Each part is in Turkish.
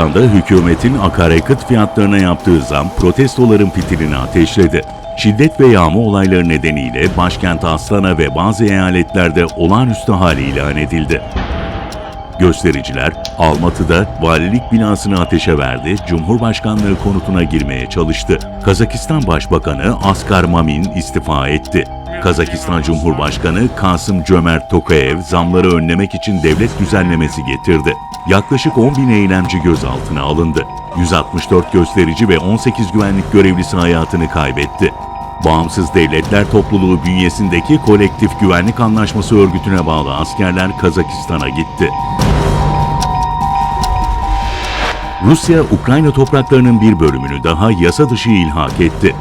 Kazakistan'da hükümetin akaryakıt fiyatlarına yaptığı zam protestoların fitilini ateşledi. Şiddet ve yağma olayları nedeniyle başkent Astana ve bazı eyaletlerde olağanüstü hali ilan edildi. Göstericiler Almatı'da valilik binasını ateşe verdi, Cumhurbaşkanlığı konutuna girmeye çalıştı. Kazakistan Başbakanı Askar Mamin istifa etti. Kazakistan Cumhurbaşkanı Kasım Cömert Tokayev zamları önlemek için devlet düzenlemesi getirdi. Yaklaşık 10 bin eylemci gözaltına alındı. 164 gösterici ve 18 güvenlik görevlisi hayatını kaybetti. Bağımsız Devletler Topluluğu bünyesindeki Kolektif Güvenlik Anlaşması örgütüne bağlı askerler Kazakistan'a gitti. Rusya, Ukrayna topraklarının bir bölümünü daha yasa dışı ilhak etti.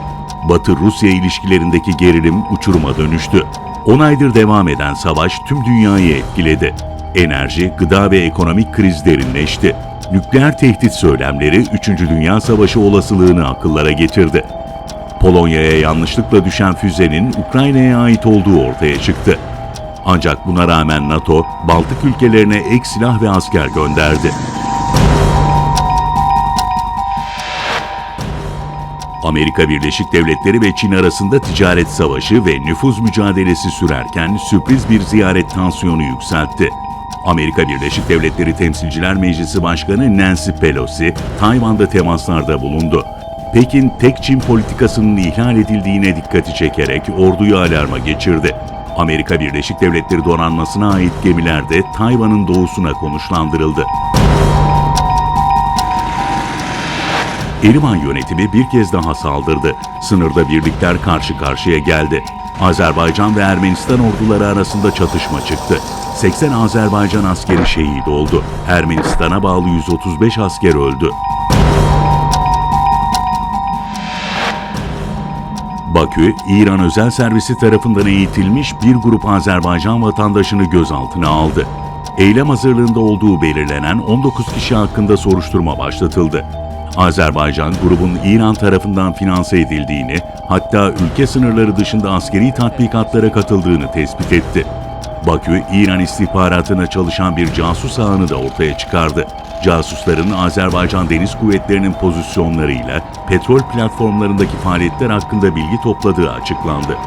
Batı-Rusya ilişkilerindeki gerilim uçuruma dönüştü. 10 aydır devam eden savaş tüm dünyayı etkiledi. Enerji, gıda ve ekonomik kriz derinleşti. Nükleer tehdit söylemleri 3. Dünya Savaşı olasılığını akıllara getirdi. Polonya'ya yanlışlıkla düşen füzenin Ukrayna'ya ait olduğu ortaya çıktı. Ancak buna rağmen NATO, Baltık ülkelerine ek silah ve asker gönderdi. Amerika Birleşik Devletleri ve Çin arasında ticaret savaşı ve nüfuz mücadelesi sürerken sürpriz bir ziyaret tansiyonu yükseltti. Amerika Birleşik Devletleri Temsilciler Meclisi Başkanı Nancy Pelosi, Tayvan'da temaslarda bulundu. Pekin, tek Çin politikasının ihlal edildiğine dikkati çekerek orduyu alarma geçirdi. Amerika Birleşik Devletleri donanmasına ait gemiler de Tayvan'ın doğusuna konuşlandırıldı. Erivan yönetimi bir kez daha saldırdı. Sınırda birlikler karşı karşıya geldi. Azerbaycan ve Ermenistan orduları arasında çatışma çıktı. 80 Azerbaycan askeri şehit oldu. Ermenistan'a bağlı 135 asker öldü. Bakü, İran özel servisi tarafından eğitilmiş bir grup Azerbaycan vatandaşını gözaltına aldı. Eylem hazırlığında olduğu belirlenen 19 kişi hakkında soruşturma başlatıldı. Azerbaycan, grubun İran tarafından finanse edildiğini, hatta ülke sınırları dışında askeri tatbikatlara katıldığını tespit etti. Bakü, İran istihbaratına çalışan bir casus ağını da ortaya çıkardı. Casusların Azerbaycan Deniz Kuvvetleri'nin pozisyonlarıyla petrol platformlarındaki faaliyetler hakkında bilgi topladığı açıklandı.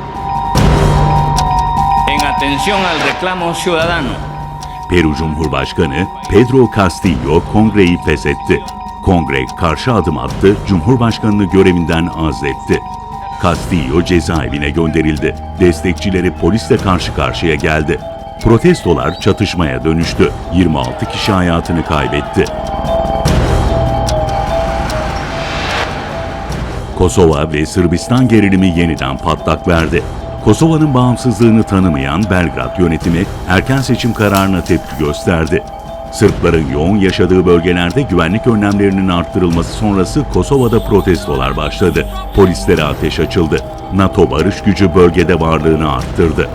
Peru Cumhurbaşkanı Pedro Castillo kongreyi feshetti. Kongre karşı adım attı, Cumhurbaşkanını görevinden azletti. Castillo cezaevine gönderildi. Destekçileri polisle karşı karşıya geldi. Protestolar çatışmaya dönüştü. 26 kişi hayatını kaybetti. Kosova ve Sırbistan gerilimi yeniden patlak verdi. Kosova'nın bağımsızlığını tanımayan Belgrad yönetimi erken seçim kararına tepki gösterdi. Sırpların yoğun yaşadığı bölgelerde güvenlik önlemlerinin arttırılması sonrası Kosova'da protestolar başladı. Polislere ateş açıldı. NATO barış gücü bölgede varlığını arttırdı.